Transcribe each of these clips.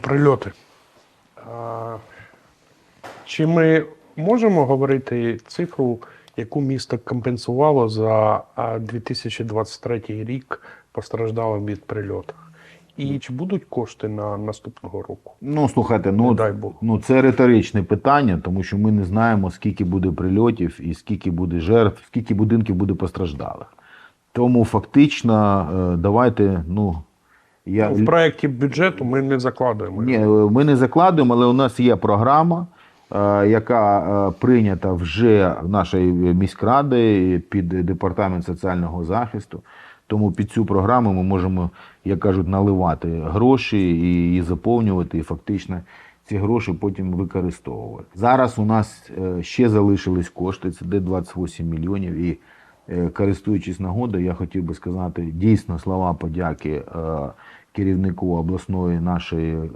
Про прильоти. Чи ми можемо говорити цифру, яку місто компенсувало за 2023 рік постраждалим від прильотів? І чи будуть кошти на наступного року? Ну, слухайте, ну, дай Бог. ну це риторичне питання, тому що ми не знаємо, скільки буде прильотів і скільки буде жертв, скільки будинків буде постраждалих. Тому фактично, е, давайте, ну. Я, В проєкті бюджету ми не закладуємо. Ні, ми не закладуємо, але у нас є програма, е, яка е, прийнята вже нашою міськрадою під департамент соціального захисту. Тому під цю програму ми можемо, як кажуть, наливати гроші і її заповнювати, і фактично ці гроші потім використовувати. Зараз у нас е, ще залишились кошти, це де 28 мільйонів. І користуючись нагодою, я хотів би сказати дійсно слова подяки е, керівнику обласної нашої е,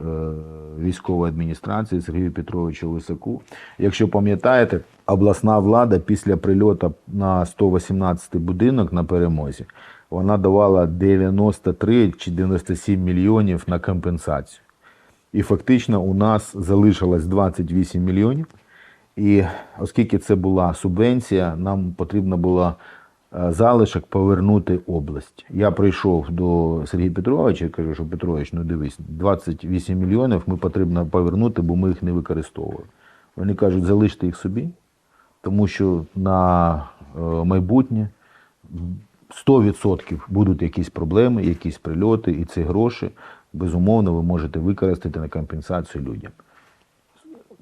військової адміністрації Сергію Петровичу Лисаку. Якщо пам'ятаєте, обласна влада після прильоту на 118 будинок на перемозі вона давала 93 чи 97 мільйонів на компенсацію. І фактично у нас залишилось 28 мільйонів. І оскільки це була субвенція, нам потрібно було е, залишок повернути область. Я прийшов до Сергія Петровича і кажу, що Петрович, ну дивись, 28 мільйонів ми потрібно повернути, бо ми їх не використовуємо. Вони кажуть, залиште їх собі, тому що на е, майбутнє 100% будуть якісь проблеми, якісь прильоти, і ці гроші, безумовно, ви можете використати на компенсацію людям.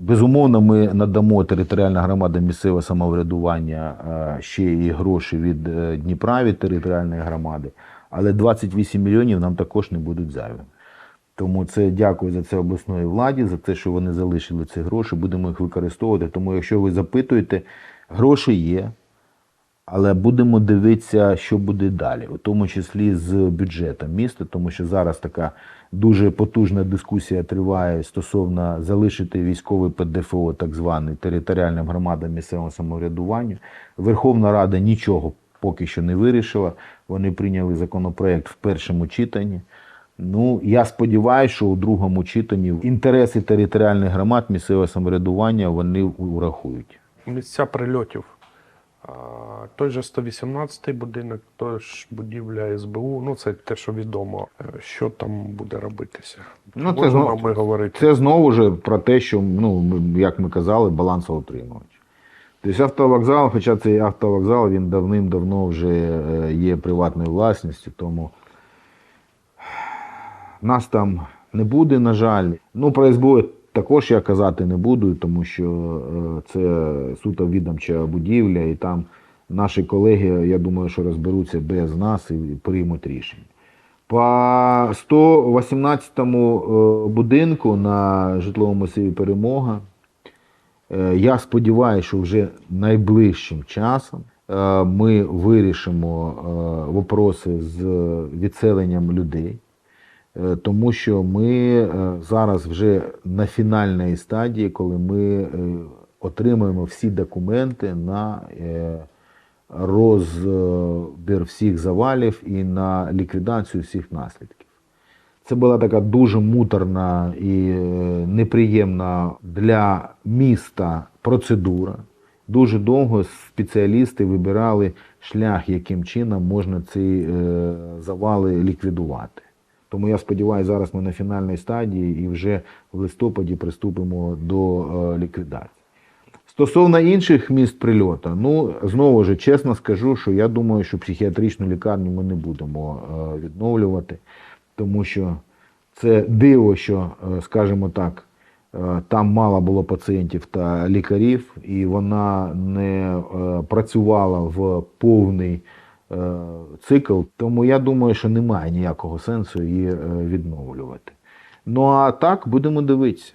Безумовно, ми надамо територіальна громада місцеве самоврядування е, ще і гроші від е, Дніпра від територіальної громади, але 28 мільйонів нам також не будуть зайвими. Тому це дякую за це обласної владі, за те, що вони залишили ці гроші, будемо їх використовувати. Тому, якщо ви запитуєте, гроші є, але будемо дивитися, що буде далі, у тому числі з бюджетом міста, тому що зараз така дуже потужна дискусія триває стосовно залишити військовий ПДФО, так званий територіальним громадам місцевого самоврядування. Верховна Рада нічого поки що не вирішила. Вони прийняли законопроект в першому читанні. Ну, я сподіваюся, що у другому читанні інтереси територіальних громад місцевого самоврядування вони урахують. Місця прильотів. Той же 118 будинок, той ж будівля СБУ, ну це те, що відомо. Е, Що там буде робитися? Ну, це знову- ми говорити. Це знову ж про те, що, ну, як ми казали, балансоутримувач. Тобто автовокзал, хоча цей автовокзал він давним-давно вже е, є приватною власністю, тому нас там не буде, на жаль. Ну, про СБУ також я казати не буду, тому що е, це суто відомча будівля, і там наші колеги, я думаю, що розберуться без нас і приймуть рішення. По 118-му е, будинку на житловому масиві Перемога. Е, Я сподіваюся, що вже найближчим часом ми вирішимо вопроси з відселенням людей, тому що ми е, зараз вже на фінальній стадії, коли ми е, отримаємо всі документи на е, розбір всіх завалів і на ліквідацію всіх наслідків. Це була така дуже муторна і е, неприємна для міста процедура. Дуже довго спеціалісти вибирали шлях, яким чином можна ці е, завали ліквідувати. Тому я сподіваюся, зараз ми на фінальній стадії і вже в листопаді приступимо до е, ліквідації. Стосовно інших міст прильоту, ну знову ж чесно скажу, що я думаю, що психіатричну лікарню ми не будемо е, відновлювати, тому що це диво, що, е, скажімо так, там мало було пацієнтів та лікарів, і вона не працювала в повний цикл. Тому я думаю, що немає ніякого сенсу її е, відновлювати. Ну а так будемо дивитися.